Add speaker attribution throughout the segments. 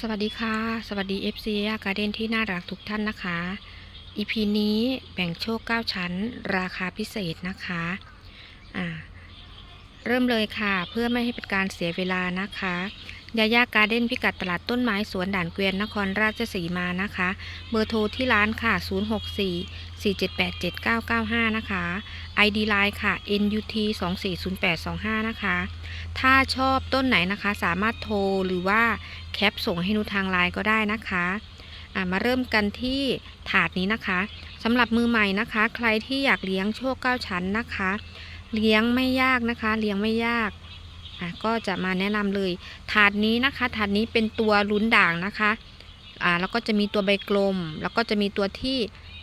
Speaker 1: สวัสดีค่ะ สวัสดี FC อาการเดนที่น่ารักทุกท่านนะคะ EP นี้แบ่งโชค 9 ชั้น ราคาพิเศษนะคะอ่าเริ่มเลยค่ะ เพื่อไม่ให้เป็นการเสียเวลานะคะ ยาย่าการ์เด้นพิกัดตลาดต้นไม้สวนด่านเกวียนนครราชสีมานะคะ เบอร์โทรที่ร้านค่ะ 064 478 7995 นะคะ ID Line ค่ะ NUT 240825 นะคะ ถ้าชอบต้นไหนนะคะ สามารถโทรหรือว่าแคปส่งให้หนูทางไลน์ก็ได้นะคะมาเริ่มกันที่ถาดนี้นะคะสำหรับมือใหม่นะคะ ใครที่อยากเลี้ยงโชคเก้าชั้นนะคะ เลี้ยงไม่ยากนะคะ เลี้ยงไม่ยาก ก็จะมาแนะนำเลยถาดนี้นะคะถาดนี้เป็นตัวลุ้นด่างนะคะอ่าแล้วก็จะมีตัวใบกลม แล้วก็จะมีตัวที่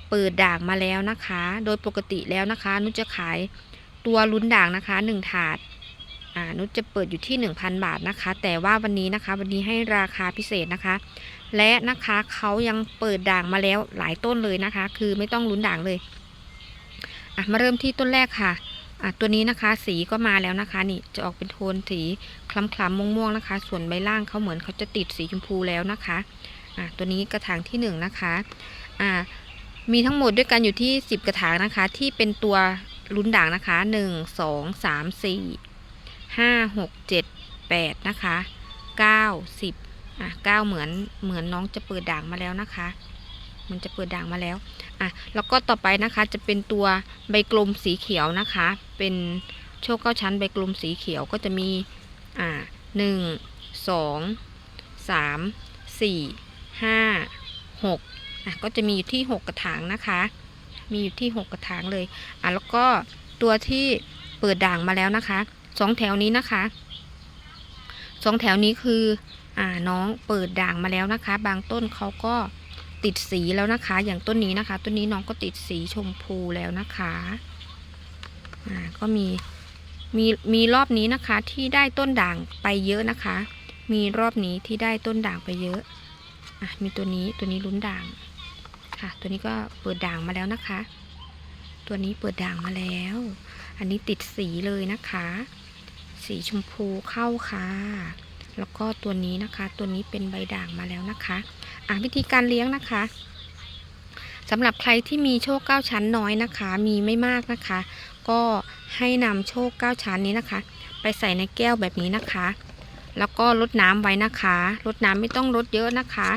Speaker 1: เปิดด่างมาแล้วนะคะ โดยปกติแล้วนะคะ นุชจะขายตัวลุ้นด่างนะคะหนึ่งถาดอ่านุชจะเปิดอยู่ที่ 1,000 บาทนะคะ แต่ว่าวันนี้นะคะวันนี้ให้ราคาพิเศษนะคะ และนะคะเขายังเปิดด่างมาแล้วหลายต้นเลยนะคะ คือไม่ต้องลุ้นด่างเลยอะมาเริ่มที่ต้นแรกค่ะ อะตัวนี้นะคะ สีก็มาแล้วนะคะ นี่จะออกเป็นโทนสีคล้ำๆม่วงๆนะคะ ส่วนใบล่างเขาเหมือนเขาจะติดสีชมพูแล้วนะคะอะตัวนี้กระถางที่1นงนะคะอ่ามีทั้งหมดด้วยกันอยู่ที่ 10 กระถางนะคะ ที่เป็นตัวลุ้นด่างนะคะ 1 2 3 4ห้าหกเจ็ดแปดนะคะเก้าสิบอะเก้าเหมือนเหมือนน้องจะเปิดด่างมาแล้วนะคะ มันจะเปิดด่างมาแล้วอะแล้วก็ต่อไปนะคะจะเป็นตัวใบกลมสีเขียวนะคะ เป็นโชคเก้าชั้นใบกลมสีเขียวก็จะมีอ่าหนึ่งสองสามสี่ห้าหกอะก็จะมีอยู่ที่หกกระถางนะคะ มีอยู่ที่หกกระถางเลยอะแล้วก็ตัวที่เปิดด่างมาแล้วนะคะสองแถวนี้นะคะสองแถวนี้คืออ่าน้องเปิดด่างมาแล้วนะคะ บางต้นเขาก็ ติดสีแล้วนะคะ อย่างต้นนี้นะคะ ต้นนี้น้องก็ติดสีชมพูแล้วนะคะอ่าก็มีมีมีรอบนี้นะคะที่ได้ต้นด่างไปเยอะนะคะ มีรอบนี้ที่ได้ต้นด่างไปเยอะอะมีตัวนี้ตัวนี้ลุ้นด่างค่ะ ตัวนี้ก็เปิดด่างมาแล้วนะคะ ตัวนี้เปิดด่างมาแล้ว อันนี้ติดสีเลยนะคะ สีชมพูเข้าค่ะ แล้วก็ตัวนี้นะคะตัวนี้เป็นใบด่างมาแล้วนะคะอะวิธีการเลี้ยงนะคะสำหรับใครที่มีโชคเก้าชั้นน้อยนะคะ มีไม่มากนะคะ ก็ให้นำโชคเก้าชั้นนี้นะคะ ไปใส่ในแก้วแบบนี้นะคะ แล้วก็ลดน้ำไว้นะคะลดน้ำไม่ต้องลดเยอะนะคะ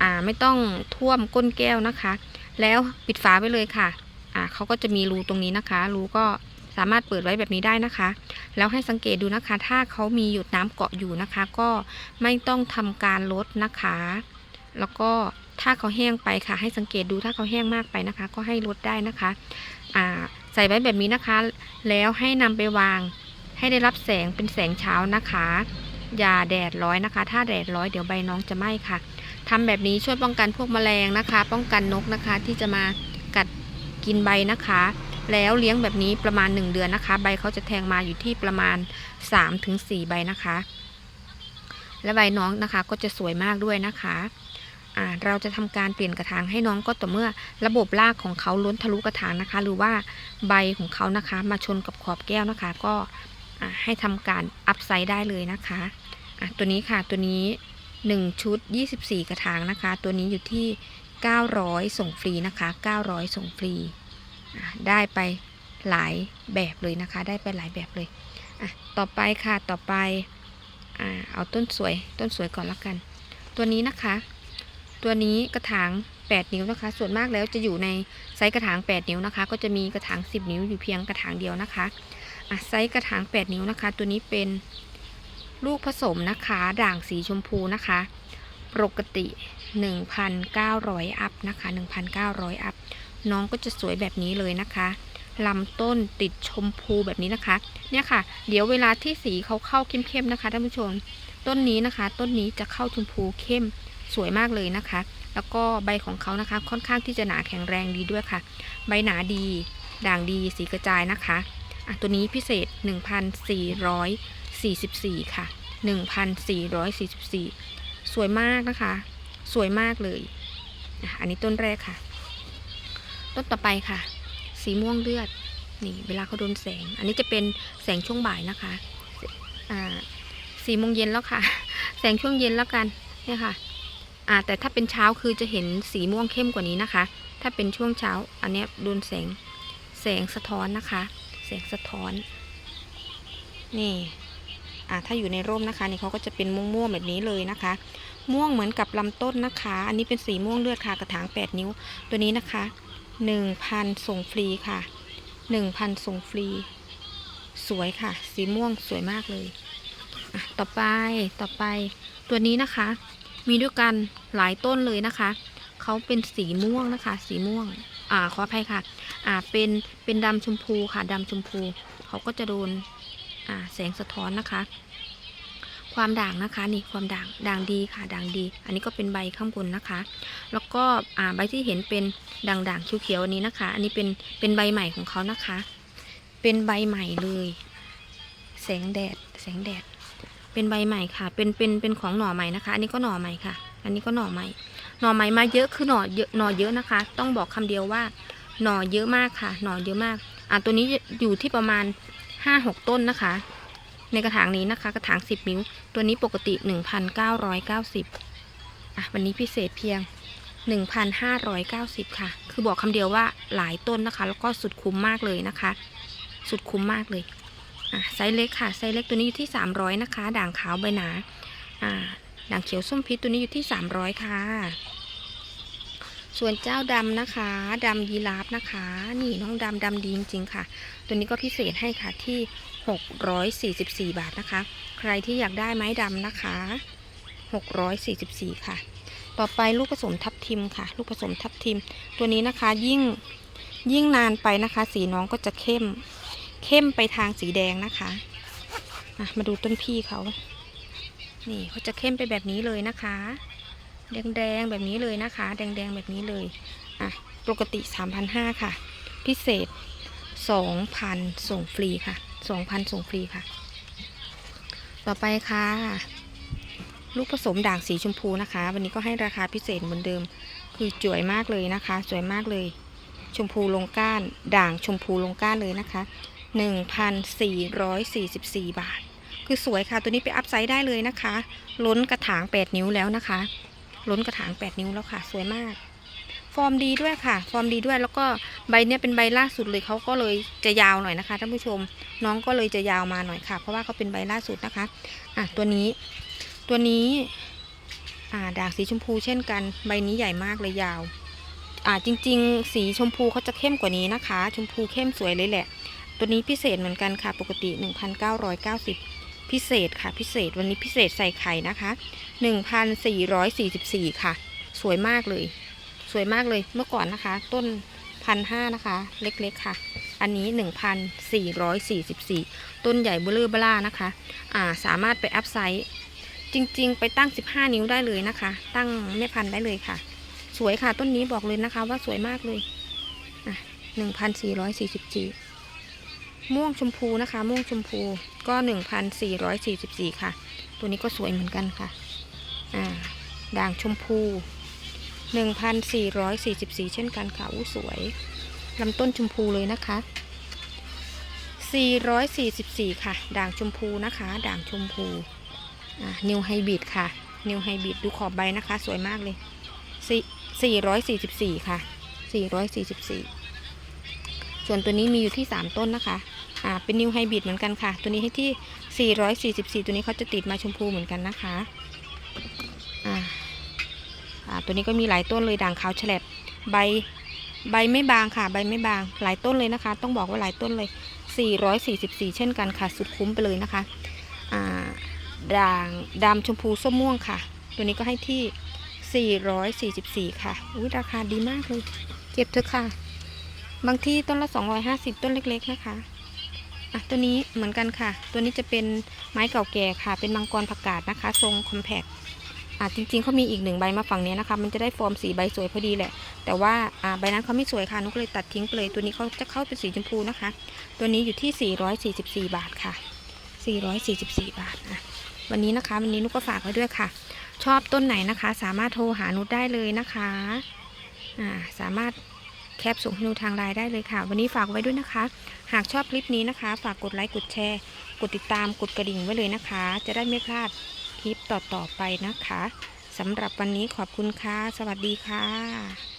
Speaker 1: อ่าไม่ต้องท่วมก้นแก้วนะคะ แล้วปิดฝาไว้เลยค่ะอ่าเขาก็จะมีรูตรงนี้นะคะ รูก็ สามารถเปิดไว้แบบนี้ได้นะคะ แล้วให้สังเกตดูนะคะ ถ้าเขามีหยดน้ำเกาะอยู่นะคะ ก็ไม่ต้องทำการลดนะคะ แล้วก็ถ้าเขาแห้งไปค่ะ ให้สังเกตดูถ้าเขาแห้งมากไปนะคะ ก็ให้ลดได้นะคะอ่าใส่ไว้แบบนี้นะคะ แล้วให้นำไปวาง ให้ได้รับแสงเป็นแสงเช้านะคะ อย่าแดดร้อยนะคะ ถ้าแดดร้อยเดี๋ยวใบน้องจะไหม้ค่ะทำแบบนี้ช่วยป้องกันพวกแมลงนะคะ ป้องกันนกนะคะที่จะมากัดกินใบนะคะ แล้วเลี้ยงแบบนี้ประมาณ 1 เดือนนะคะ ใบเขาจะแทงมาอยู่ที่ประมาณ 3-4 ใบนะคะ และใบน้องนะคะก็จะสวยมากด้วยนะคะเราจะทำการเปลี่ยนกระถางให้น้องก็ต่อเมื่อระบบรากของเขาล้นทะลุกระถางนะคะ หรือว่าใบของเขานะคะ มาชนกับขอบแก้วนะคะ ก็ให้ทำการอัพไซด์ได้เลยนะคะะตัวนี้ค่ะตัวนี้ 1 ชุด 24 กระถางนะคะ ตัวนี้อยู่ที่ 900 ส่งฟรีนะคะ 900 ส่งฟรี ได้ไปหลายแบบเลยนะคะ ได้ไปหลายแบบเลยอะต่อไปค่ะต่อไปอ่าเอาต้นสวยต้นสวยก่อนละกัน ตัวนี้นะคะ ตัวนี้กระถาง 8 นิ้วนะคะ ส่วนมากแล้วจะอยู่ในไซส์กระถาง 8 นิ้วนะคะ ก็จะมีกระถาง 10 นิ้วอยู่เพียงกระถางเดียวนะคะอะไซส์กระถาง 8 นิ้วนะคะ ตัวนี้เป็นลูกผสมนะคะ ด่างสีชมพูนะคะ ปกติ 1,900 อัพนะคะ 1,900 อัพ น้องก็จะสวยแบบนี้เลยนะคะลำต้นติดชมพูแบบนี้นะคะ เนี่ยค่ะ เดี๋ยวเวลาที่สีเขาเข้าเข้มๆนะคะท่านผู้ชม ต้นนี้นะคะ ต้นนี้จะเข้าชมพูเข้มสวยมากเลยนะคะ แล้วก็ใบของเขานะคะ ค่อนข้างที่จะหนาแข็งแรงดีด้วยค่ะ ใบหนาดี ด่างดีสีกระจายนะคะอะตัวนี้พิเศษ 1,444 ค่ะ 1,444 สวยมากนะคะ สวยมากเลย อันนี้ต้นแรกค่ะ ต้นต่อไปค่ะ สีม่วงเลือด นี่เวลาเขาโดนแสง อันนี้จะเป็นแสงช่วงบ่ายนะคะอ่าสี่โมงเย็นแล้วค่ะ แสงช่วงเย็นแล้วกันเนี่ยค่ะอ่าแต่ถ้าเป็นเช้าคือจะเห็นสีม่วงเข้มกว่านี้นะคะ ถ้าเป็นช่วงเช้า อันนี้โดนแสงแสงสะท้อนนะคะ แสงสะท้อน นี่อ่าถ้าอยู่ในร่มนะคะนี่เขาก็จะเป็นม่วงๆแบบนี้เลยนะคะ ม่วงเหมือนกับลำต้นนะคะ อันนี้เป็นสีม่วงเลือดค่ะกระถาง 8 นิ้วตัวนี้นะคะ 1,000 ส่งฟรีค่ะ 1,000 ส่งฟรี สวยค่ะ สีม่วงสวยมากเลยต่อไปต่อไปตัวนี้นะคะ มีด้วยกันหลายต้นเลยนะคะเขาเป็นสีม่วงนะคะ สีม่วง อ่าขออภัยค่ะ อ่าเป็นเป็นดำชมพูค่ะดำชมพูเขาก็จะโดนอ่าแสงสะท้อนนะคะ ความด่างนะคะนี่ความด่างด่างดีค่ะด่างดี อันนี้ก็เป็นใบข้างบนนะคะ แล้วก็อ่าใบที่เห็นเป็นด่างด่างๆเขียวๆอันนี้นะคะ อันนี้เป็นเป็นใบใหม่ของเขานะคะ เป็นใบใหม่เลย แสงแดด แสงแดด เป็นใบใหม่ค่ะ เป็นเป็นเป็นของหน่อใหม่นะคะ อันนี้ก็หน่อใหม่ค่ะ อันนี้ก็หน่อใหม่ หน่อใหม่มาเยอะคือหน่อเยอะหน่อเยอะนะคะ ต้องบอกคำเดียวว่าหน่อเยอะมากค่ะ หน่อเยอะมาก อ่าตัวนี้อยู่ที่ประมาณห้าหกต้นนะคะ ในกระถางนี้นะคะ กระถางสิบนิ้ว ตัวนี้ปกติหนึ่งพันเก้าร้อยเก้าสิบอะวันนี้พิเศษเพียงหนึ่งพันห้าร้อยเก้าสิบค่ะ คือบอกคำเดียวว่าหลายต้นนะคะ แล้วก็สุดคุ้มมากเลยนะคะ สุดคุ้มมากเลยอะไซส์เล็กค่ะ ไซส์เล็กตัวนี้อยู่ที่ 300 นะคะ ด่างขาวใบหนาอ่าด่างเขียวส้มพิษตัวนี้อยู่ที่ 300 ค่ะ ส่วนเจ้าดำนะคะดำยีราฟนะคะ นี่น้องดำดำดีจริงๆค่ะ ตัวนี้ก็พิเศษให้ค่ะที่ 644 บาทนะคะ ใครที่อยากได้ไม้ดำนะคะ 644 ค่ะ ต่อไปลูกผสมทับทิมค่ะ ลูกผสมทับทิม ตัวนี้นะคะยิ่งยิ่งนานไปนะคะ สีน้องก็จะเข้ม เข้มไปทางสีแดงนะคะะมาดูต้นพี่เขา นี่เขาจะเข้มไปแบบนี้เลยนะคะ แดงๆแบบนี้เลยนะคะ แดงๆแบบนี้เลย อะ ปกติ 3,500 ค่ะ พิเศษ 2,000 ส่งฟรีค่ะ 2,000ส่งฟรีค่ะ ต่อไปค่ะ ลูกผสมด่างสีชมพูนะคะ วันนี้ก็ให้ราคาพิเศษเหมือนเดิม คือสวยมากเลยนะคะ สวยมากเลย ชมพูลงก้าน ด่างชมพูลงก้านเลยนะคะ 1,444 บาท คือสวยค่ะ ตัวนี้ไปอัพไซด์ได้เลยนะคะ ล้นกระถาง 8 นิ้วแล้วนะคะ ล้นกระถาง 8 นิ้วแล้วค่ะ สวยมาก ฟอร์มดีด้วยค่ะ ฟอร์มดีด้วย แล้วก็ใบเนี้ยเป็นใบล่าสุดเลยเขาก็เลยจะยาวหน่อยนะคะท่านผู้ชม น้องก็เลยจะยาวมาหน่อยค่ะ เพราะว่าเขาเป็นใบล่าสุดนะคะ อะตัวนี้ ตัวนี้ อ่าด่างสีชมพูเช่นกัน ใบนี้ใหญ่มากเลยยาว อ่าจริง ๆ สีชมพูเขาจะเข้มกว่านี้นะคะ ชมพูเข้มสวยเลยแหละ ตัวนี้พิเศษเหมือนกันค่ะ ปกติ 1,990 พิเศษค่ะ พิเศษ วันนี้พิเศษใส่ไข่นะคะ 1,444 ค่ะ สวยมากเลย วยมากเลยเมื่อก่อนนะคะ ต้นพันห้านะคะ เล็กๆค่ะ อันนี้1,444ต้นใหญ่เบลอเบล่านะคะ อ่าสามารถไปอัพไซส์จริง ๆ ไปตั้ง15นิ้วได้เลยนะคะ ตั้งแม่พันธุ์ได้เลยค่ะ สวยค่ะต้นนี้บอกเลยนะคะ ว่าสวยมากเลยอะ1,444ม่วงชมพูนะคะ ม่วงชมพูก็1,444ค่ะ ตัวนี้ก็สวยเหมือนกันค่ะ อ่า ด่างชมพู 1,444 เช่นกันค่ะอู้สวยลำต้นชมพูเลยนะคะ 444 ค่ะ ด่างชมพูนะคะ ด่างชมพูนิวไฮบริดค่ะ นิวไฮบริดดูขอบใบนะคะ สวยมากเลยสี่444 ค่ะ 444 ส่วนตัวนี้มีอยู่ที่ 3 ต้นนะคะอ่าเป็นนิวไฮบริดเหมือนกันค่ะ ตัวนี้ให้ที่ 444 ตัวนี้เขาจะติดมาชมพูเหมือนกันนะคะ ตัวนี้ก็มีหลายต้นเลยด่างขาวแฉลบใบใบไม่บางค่ะ ใบไม่บาง หลายต้นเลยนะคะ ต้องบอกว่าหลายต้นเลย 444 เช่นกันค่ะ สุดคุ้มไปเลยนะคะด่างดำชมพูส้มม่วงค่ะ ตัวนี้ก็ให้ที่ 444 ค่ะ อุ้ยราคาดีมากเลย เก็บเถอะค่ะ บางที่ต้นละ 250 ต้นเล็กๆนะคะ อะ ตัวนี้เหมือนกันค่ะ ตัวนี้จะเป็นไม้เก่าแก่ค่ะ เป็นมังกรผักกาดนะคะ ทรงคอมแพค อะจริงๆเขามีอีกหนึ่งใบมาฝั่งนี้นะคะ มันจะได้ฟอร์มสีใบสวยพอดีแหละ แต่ว่าอ่าใบนั้นเขาไม่สวยค่ะนุก็เลยตัดทิ้งไปเลย ตัวนี้เขาจะเข้าเป็นสีชมพูนะคะ ตัวนี้อยู่ที่ 444 บาทค่ะ 444 บาทอะวันนี้นะคะ วันนี้นุกก็ฝากไว้ด้วยค่ะ ชอบต้นไหนนะคะ สามารถโทรหานุได้เลยนะคะอ่าสามารถแคปส่งให้นุทางไลน์ได้เลยค่ะ วันนี้ฝากไว้ด้วยนะคะ หากชอบคลิปนี้นะคะ ฝากกดไลค์กดแชร์ กดติดตามกดกระดิ่งไว้เลยนะคะ จะได้ไม่พลาด ลิปต่อๆไปนะคะสสำหรับวันนี้ขอบคุณค่ะ สวัสดีค่ะ